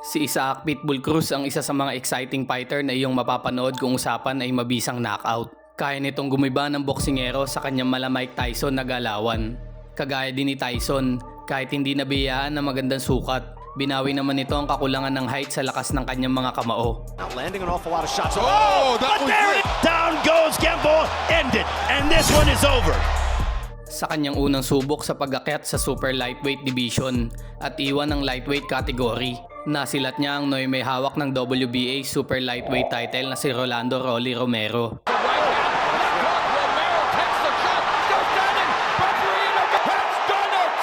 Si Isaac Pitbull Cruz ang isa sa mga exciting fighter na iyong mapapanood kung usapan ay mabisang knockout. Kaya nitong gumiba ng boksingero sa kanyang mala Mike Tyson na galawan. Kagaya din ni Tyson, kahit hindi nabiyaan ng magandang sukat, binawi naman nito ang kakulangan ng height sa lakas ng kanyang mga kamao. Not landing an awful lot of shots. Oh, that but was there it. it Down goes Gembo. Ended. And this one is over. sa kanyang unang subok sa pag-akyat sa super lightweight division at iwan ng lightweight category. Nasilat niya ang Noy may hawak ng WBA super lightweight title na si Rolando Rolly Romero. Romero takes the shot. Still standing. Barbarino has done it.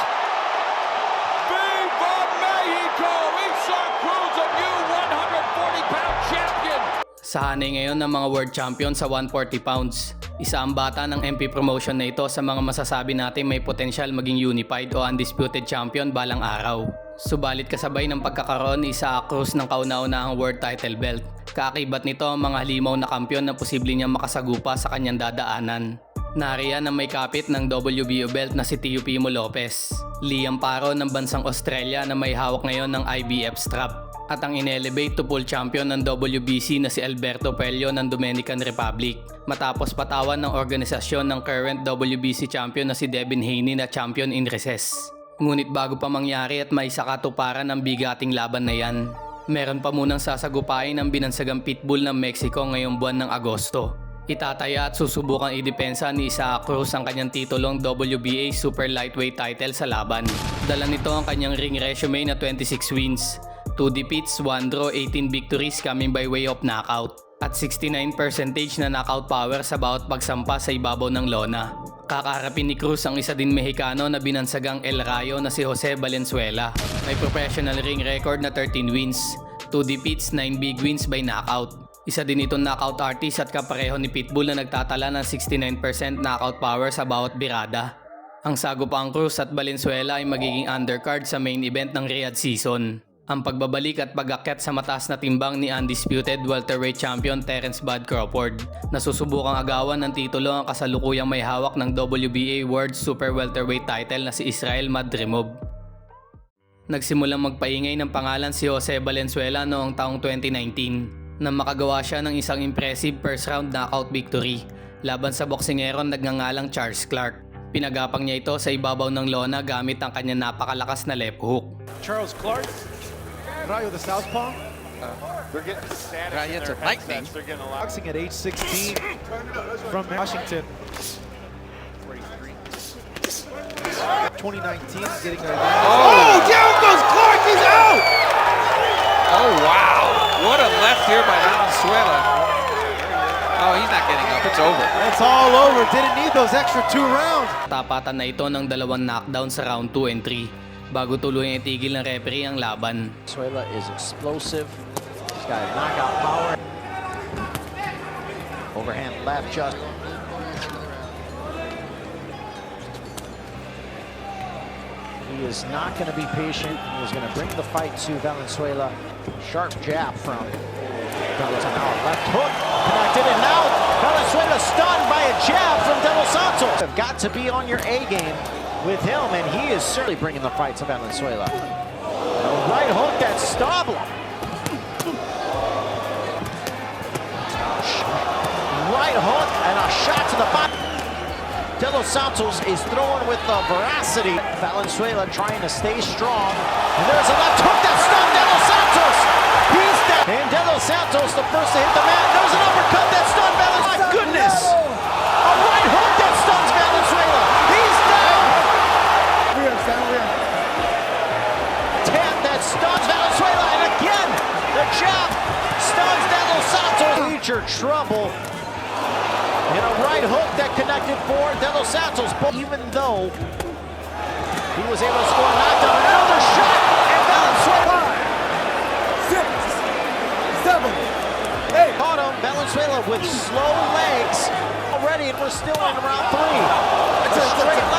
Viva Mexico! Isaac Cruz, a new 140-pound champion. Sa hanay ngayon ng mga world champion sa 140 pounds. Isa ang bata ng MP promotion na ito sa mga masasabi natin may potensyal maging unified o undisputed champion balang araw. Subalit kasabay ng pagkakaroon ni Isaac Cruz ng kauna-unahang world title belt. Kaakibat nito ang mga halimaw na kampiyon na posible niyang makasagupa sa kanyang dadaanan. Nariyan ang may kapit ng WBO belt na si Teofimo Lopez. Liam Paro ng bansang Australia na may hawak ngayon ng IBF strap. At ang inelevate to full champion ng WBC na si Alberto Pello ng Dominican Republic. Matapos patawan ng organisasyon ng current WBC champion na si Devin Haney na champion in recess. Ngunit bago pa mangyari at may sakatuparan ng bigating laban na yan, meron pa munang sasagupain ang binansagang pitbull ng Mexico ngayong buwan ng Agosto. Itataya at susubukang idepensa ni Isaac Cruz ang kanyang titulong WBA Super Lightweight title sa laban. Dala nito ang kanyang ring resume na 26 wins, 2 defeats, 1 draw, 18 victories coming by way of knockout at 69% na knockout power sa bawat pagsampa sa ibabaw ng lona. Kakaharapin ni Cruz ang isa din Mexicano na binansagang El Rayo na si Jose Valenzuela. May professional ring record na 13 wins, 2 defeats, 9 big wins by knockout. Isa din itong knockout artist at kapareho ni Pitbull na nagtatala ng 69% knockout power sa bawat birada. Ang sagupang Cruz at Valenzuela ay magiging undercard sa main event ng Riyadh season. Ang pagbabalik at pag-akyat sa mataas na timbang ni undisputed welterweight champion Terence Bud Crawford na susubukang agawan ng titulo ang kasalukuyang may hawak ng WBA World Super Welterweight title na si Israel Madrimov. Nagsimulang magpaingay ng pangalan si Jose Valenzuela noong taong 2019 nang makagawa siya ng isang impressive first round knockout victory laban sa boksingeron nagngangalang Charles Clark. Pinagapang niya ito sa ibabaw ng lona gamit ang kanyang napakalakas na left hook. Charles Clark. Rayo the Southpaw. Uh, they're getting static Right, in their a lightning. headsets. They're getting a lot. Boxing at age 16 from Washington. 2019, getting a. Oh, oh down goes Clark. He's out. Oh, wow. What a left here by Valenzuela. Oh, he's not getting up. It's over. It's all over. Didn't need those extra two rounds. Tapatan na ito ng dalawang knockdown sa round 2 and 3 bago tuluyang itigil ng referee ang laban. Venezuela is explosive. He's got knockout power. Overhand left just. He is not going to be patient. He is going to bring the fight to Valenzuela. Sharp jab from Valenzuela. Left hook connected, and now Valenzuela stunned by a jab from De Los Santos. Have got to be on your A game with him, and he is certainly bringing the fight to Valenzuela. A right hook that Stablo. Right hook and a shot to the body. De Los Santos is throwing with the veracity. Valenzuela trying to stay strong. And there's a left hook that stunned De Los Santos. He's down. And De Los Santos, the first to hit the mat. There's an uppercut that stunned Valenzuela. My goodness. A right hook that stuns trouble. And a right hook that connected for De Los Santos. But even though he was able to score a knockdown, another shot, and Valenzuela caught him. Valenzuela with slow legs already, and we're still in round three. A straight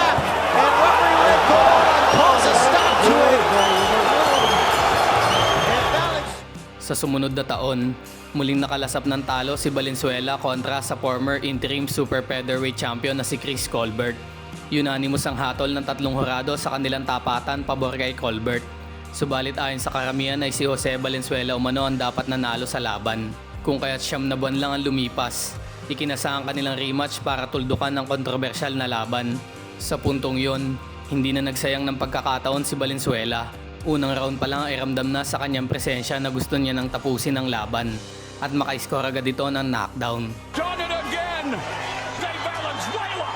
Sa sumunod na taon, muling nakalasap ng talo si Valenzuela kontra sa former interim super featherweight champion na si Chris Colbert. Unanimous ang hatol ng tatlong hurado sa kanilang tapatan pabor kay Colbert. Subalit ayon sa karamihan ay si Jose Valenzuela umano ang dapat nanalo sa laban. Kung kaya't siyam na buwan lang ang lumipas, ikinasa ang kanilang rematch para tuldukan ng kontrobersyal na laban. Sa puntong yon, hindi na nagsayang ng pagkakataon si Valenzuela. Unang round pa lang ay ramdam na sa kanyang presensya na gusto niya nang tapusin ang laban at maka-score agad ito ng knockdown. Done it again. They Valenzuela.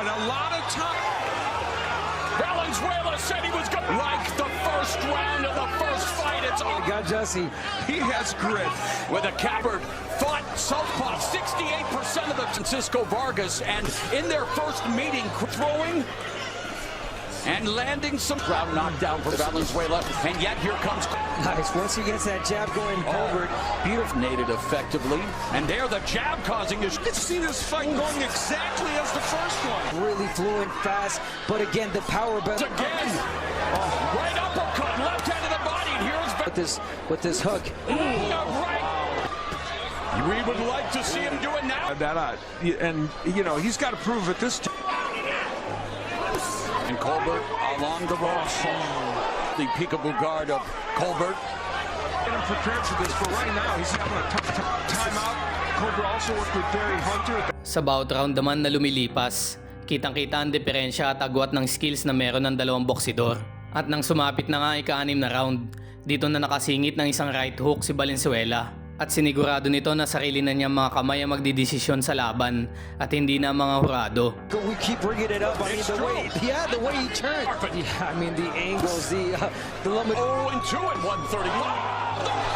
And a lot of time. Valenzuela said he was going like the first round of the first fight. It's all. God, Jesse, He has grit. With a Cabbard fought southpaw 68% of the Francisco Vargas, and in their first meeting, throwing and landing some ground knockdown for Valenzuela, and yet here comes nice. Once he gets that jab going, Colbert, beautiful, nated effectively, and there the jab causing is. You can see this fight going exactly as the first one. really fluent, fast, but again, the power battle Again, oh, right uppercut, left hand to the body, and here's with this with this hook. right. We would like to see him do it now. that uh, and you know he's got to prove it this time. And Colbert along the ropes. The peekaboo guard of Colbert. Get him prepared for this, but right now he's having a tough time out. Cobra also worked with Barry Hunter. Sa bawat round naman na lumilipas, kitang-kita ang diferensya at agwat ng skills na meron ng dalawang boksidor. At nang sumapit na nga ika-anim na round, dito na nakasingit ng isang right hook si Valenzuela. At sinigurado nito na sarili na niyang mga kamay ang magdidesisyon sa laban at hindi na mga hurado. We keep bringing it up. I mean, the way, yeah, the way he turned. Yeah, I mean, the angles, the uh, the limit. 0 and 2 at 131.